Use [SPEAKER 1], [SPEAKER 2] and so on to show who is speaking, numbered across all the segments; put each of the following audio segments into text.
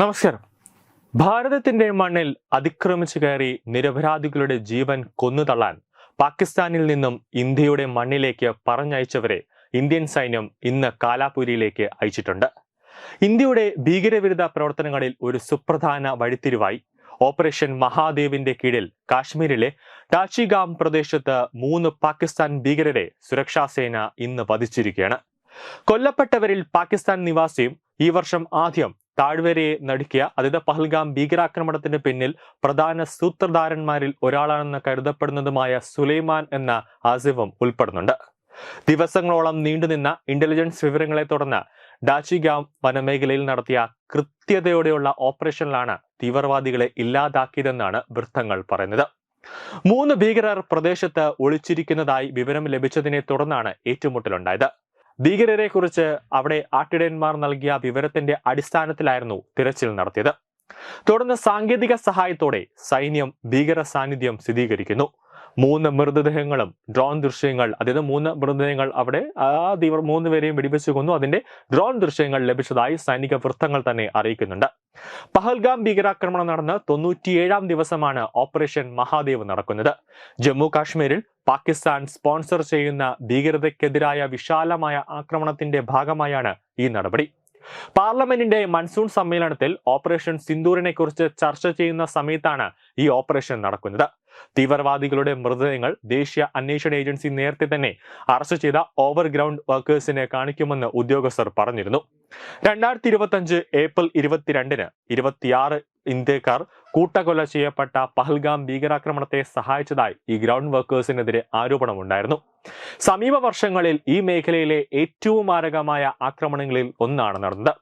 [SPEAKER 1] നമസ്കാരം. ഭാരതത്തിന്റെ മണ്ണിൽ അതിക്രമിച്ചു കയറി നിരപരാധികളുടെ ജീവൻ കൊന്നുതള്ളാൻ പാകിസ്ഥാനിൽ നിന്നും ഇന്ത്യയുടെ മണ്ണിലേക്ക് പറഞ്ഞയച്ചവരെ ഇന്ത്യൻ സൈന്യം ഇന്ന് കാലാപുരിയിലേക്ക് അയച്ചിട്ടുണ്ട്. ഇന്ത്യയുടെ ഭീകരവിരുദ്ധ പ്രവർത്തനങ്ങളിൽ ഒരു സുപ്രധാന വഴിത്തിരിവായി ഓപ്പറേഷൻ മഹാദേവിന്റെ കീഴിൽ കാശ്മീരിലെ ടാച്ചിഗാം പ്രദേശത്ത് മൂന്ന് പാകിസ്ഥാൻ ഭീകരരെ സുരക്ഷാസേന ഇന്ന് വധിച്ചിരിക്കുകയാണ്. കൊല്ലപ്പെട്ടവരിൽ പാകിസ്ഥാൻ നിവാസിയും ഈ വർഷം ആദ്യം താഴ്വരയെ നടുക്കിയ അതായത് പഹൽഗാം ഭീകരാക്രമണത്തിന് പിന്നിൽ പ്രധാന സൂത്രധാരന്മാരിൽ ഒരാളാണെന്ന് കരുതപ്പെടുന്നതുമായ സുലൈമാൻ എന്ന ആസിഫും ഉൾപ്പെടുന്നുണ്ട്. ദിവസങ്ങളോളം നീണ്ടുനിന്ന ഇന്റലിജൻസ് വിവരങ്ങളെ തുടർന്ന് ഡാച്ചിഗാം വനമേഖലയിൽ നടത്തിയ കൃത്യതയോടെയുള്ള ഓപ്പറേഷനിലാണ് തീവ്രവാദികളെ ഇല്ലാതാക്കിയതെന്നാണ് വൃത്തങ്ങൾ പറയുന്നത്. മൂന്ന് ഭീകരർ പ്രദേശത്ത് ഒളിച്ചിരിക്കുന്നതായി വിവരം ലഭിച്ചതിനെ തുടർന്നാണ് ഏറ്റുമുട്ടലുണ്ടായത്. ഭീകരരെ കുറിച്ച് അവിടെ ആട്ടിടയന്മാർ നൽകിയ വിവരത്തിന്റെ അടിസ്ഥാനത്തിലായിരുന്നു തിരച്ചിൽ നടത്തിയത്. തുടർന്ന് സാങ്കേതിക സഹായത്തോടെ സൈന്യം ഭീകര സാന്നിധ്യം സ്ഥിരീകരിക്കുന്നു. മൂന്ന് മൃതദേഹങ്ങളും ഡ്രോൺ ദൃശ്യങ്ങൾ അതായത് മൂന്ന് മൃതദേഹങ്ങൾ അവിടെ ആ തീവ്ര മൂന്ന് പേരെയും വെടിവെച്ച് കൊന്നു അതിന്റെ ഡ്രോൺ ദൃശ്യങ്ങൾ ലഭിച്ചതായി സൈനിക വൃത്തങ്ങൾ തന്നെ അറിയിക്കുന്നുണ്ട്. പഹൽഗാം ഭീകരാക്രമണം നടന്ന് തൊണ്ണൂറ്റിയേഴാം ദിവസമാണ് ഓപ്പറേഷൻ മഹാദേവ് നടക്കുന്നത്. ജമ്മു കാശ്മീരിൽ പാകിസ്ഥാൻ സ്പോൺസർ ചെയ്യുന്ന ഭീകരതയ്ക്കെതിരായ വിശാലമായ ആക്രമണത്തിന്റെ ഭാഗമായാണ് ഈ നടപടി. പാർലമെന്റിന്റെ മൺസൂൺ സമ്മേളനത്തിൽ ഓപ്പറേഷൻ സിന്ദൂറിനെ കുറിച്ച് ചർച്ച ചെയ്യുന്ന സമയത്താണ് ഈ ഓപ്പറേഷൻ നടക്കുന്നത്. തീവ്രവാദികളുടെ മൃതദേഹങ്ങൾ ദേശീയ അന്വേഷണ ഏജൻസി നേരത്തെ തന്നെ അറസ്റ്റ് ചെയ്ത ഓവർഗ്രൗണ്ട് വർക്കേഴ്സിനെ കാണിക്കുമെന്ന് ഉദ്യോഗസ്ഥർ പറഞ്ഞിരുന്നു. രണ്ടായിരത്തി ഇരുപത്തി അഞ്ച് ഏപ്രിൽ ഇരുപത്തിരണ്ടിന് ഇരുപത്തിയാറ് ഇന്ത്യക്കാർ കൂട്ടക്കൊല ചെയ്യപ്പെട്ട പഹൽഗാം ഭീകരാക്രമണത്തെ സഹായിച്ചതായി ഈ ഗ്രൗണ്ട് വർക്കേഴ്സിനെതിരെ ആരോപണമുണ്ടായിരുന്നു. സമീപ വർഷങ്ങളിൽ ഈ മേഖലയിലെ ഏറ്റവും മാരകമായ ആക്രമണങ്ങളിൽ ഒന്നാണ് നടന്നത്.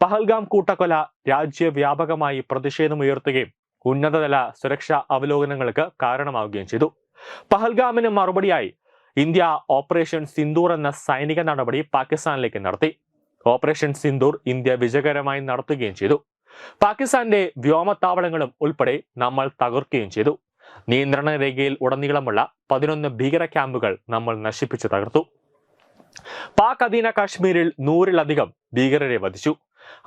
[SPEAKER 1] പഹൽഗാം കൂട്ടക്കൊല രാജ്യവ്യാപകമായി പ്രതിഷേധമുയർത്തുകയും ഉന്നതതല സുരക്ഷാ അവലോകനങ്ങൾക്ക് കാരണമാവുകയും ചെയ്തു. പഹൽഗാമിന് മറുപടിയായി ഇന്ത്യ ഓപ്പറേഷൻ സിന്ദൂർ എന്ന സൈനിക നടപടി പാകിസ്ഥാനിലേക്ക് നടത്തി. ഓപ്പറേഷൻ സിന്ദൂർ ഇന്ത്യ വിജയകരമായി നടത്തുകയും ചെയ്തു. പാകിസ്ഥാന്റെ വ്യോമത്താവളങ്ങളും ഉൾപ്പെടെ നമ്മൾ തകർക്കുകയും ചെയ്തു. നിയന്ത്രണ രേഖയിൽ ഉടനീളമുള്ള പതിനൊന്ന് ഭീകര ക്യാമ്പുകൾ നമ്മൾ നശിപ്പിച്ചു തകർത്തു. പാക് അധീന കാശ്മീരിൽ നൂറിലധികം ഭീകരരെ വധിച്ചു.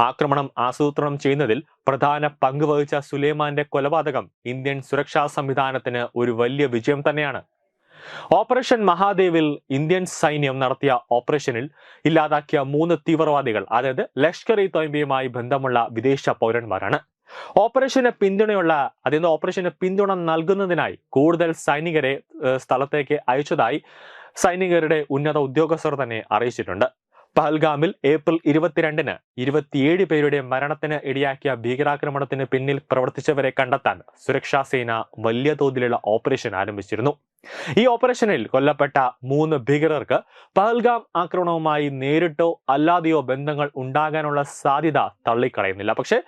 [SPEAKER 1] ആക്രമണം ആസൂത്രണം ചെയ്യുന്നതിൽ പ്രധാന പങ്ക് വഹിച്ച സുലൈമാന്റെ കൊലപാതകം ഇന്ത്യൻ സുരക്ഷാ സംവിധാനത്തിന് ഒരു വലിയ വിജയം തന്നെയാണ്. ഓപ്പറേഷൻ മഹാദേവിൽ ഇന്ത്യൻ സൈന്യം നടത്തിയ ഓപ്പറേഷനിൽ ഇല്ലാതാക്കിയ മൂന്ന് തീവ്രവാദികൾ അതായത് ലഷ്കർ ഇ തോയ്ബയുമായി ബന്ധമുള്ള വിദേശ പൗരന്മാരാണ്. ഓപ്പറേഷന് പിന്തുണയുള്ള അതായത് ഓപ്പറേഷന് പിന്തുണ നൽകുന്നതിനായി കൂടുതൽ സൈനികരെ സ്ഥലത്തേക്ക് അയച്ചതായി സൈനികരുടെ ഉന്നത ഉദ്യോഗസ്ഥർ തന്നെ അറിയിച്ചിട്ടുണ്ട്. പഹൽഗാമിൽ ഏപ്രിൽ ഇരുപത്തിരണ്ടിന് ഇരുപത്തിയേഴ് പേരുടെ മരണത്തിന് ഇടയാക്കിയ ഭീകരാക്രമണത്തിന് പിന്നിൽ പ്രവർത്തിച്ചവരെ കണ്ടെത്താൻ സുരക്ഷാ സേന വലിയ തോതിലുള്ള ഓപ്പറേഷൻ ആരംഭിച്ചിരുന്നു. ഈ ഓപ്പറേഷനിൽ കൊല്ലപ്പെട്ട മൂന്ന് ഭീകരർക്ക് പഹൽഗാം ആക്രമണവുമായി നേരിട്ടോ അല്ലാതെയോ ബന്ധങ്ങൾ ഉണ്ടാകാനുള്ള സാധ്യത തള്ളിക്കളയുന്നില്ല. പക്ഷേ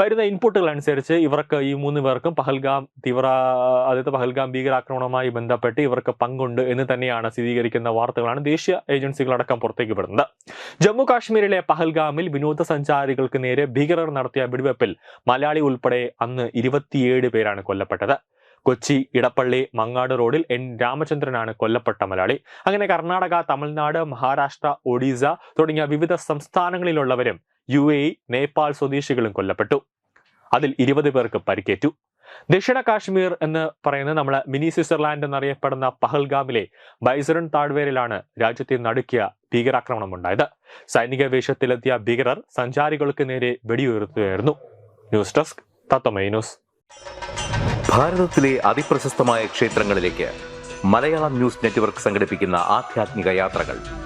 [SPEAKER 1] വരുന്ന ഇൻപുട്ടുകൾ അനുസരിച്ച് ഇവർക്ക് ഈ മൂന്ന് പേർക്കും പഹൽഗാം തീവ്ര അതായത് പഹൽഗാം ഭീകരാക്രമണവുമായി ബന്ധപ്പെട്ട് ഇവർക്ക് പങ്കുണ്ട് എന്ന് തന്നെയാണ് സ്ഥിരീകരിക്കുന്ന വാർത്തകളാണ് ദേശീയ ഏജൻസികളടക്കം പുറത്തേക്ക് വിടുന്നത്. ജമ്മു കാശ്മീരിലെ പഹൽഗാമിൽ വിനോദസഞ്ചാരികൾക്ക് നേരെ ഭീകരർ നടത്തിയ വെടിവെപ്പിൽ മലയാളി ഉൾപ്പെടെ അന്ന് ഇരുപത്തിയേഴ് പേരാണ് കൊല്ലപ്പെട്ടത്. കൊച്ചി ഇടപ്പള്ളി മങ്ങാട് റോഡിൽ എൻ. രാമചന്ദ്രനാണ് കൊല്ലപ്പെട്ട മലയാളി. അങ്ങനെ കർണാടക തമിഴ്നാട് മഹാരാഷ്ട്ര ഒഡീസ തുടങ്ങിയ വിവിധ സംസ്ഥാനങ്ങളിലുള്ളവരും യു എ നേപ്പാൾ സ്വദേശികളും കൊല്ലപ്പെട്ടു. അതിൽ ഇരുപത് പേർക്ക് പരിക്കേറ്റു. ദക്ഷിണ കാശ്മീർ എന്ന് പറയുന്ന നമ്മളെ മിനി സ്വിറ്റ്സർലാൻഡ് എന്നറിയപ്പെടുന്ന പഹൽഗാമിലെ ബൈസറൻ താഴ്വരയിലാണ് രാജ്യത്തെ നടുക്കിയ ഭീകരാക്രമണം ഉണ്ടായത് സൈനിക വേഷത്തിലെത്തിയ ഭീകരർ സഞ്ചാരികൾക്ക് നേരെ വെടിയുയർത്തുകയായിരുന്നു. News desk Tatwamayi news.
[SPEAKER 2] ഭാരതത്തിലെ അതിപ്രശസ്തമായ ക്ഷേത്രങ്ങളിലേക്ക് മലയാളം ന്യൂസ് നെറ്റ്വർക്ക് സംഘടിപ്പിക്കുന്ന ആധ്യാത്മിക യാത്രകൾ.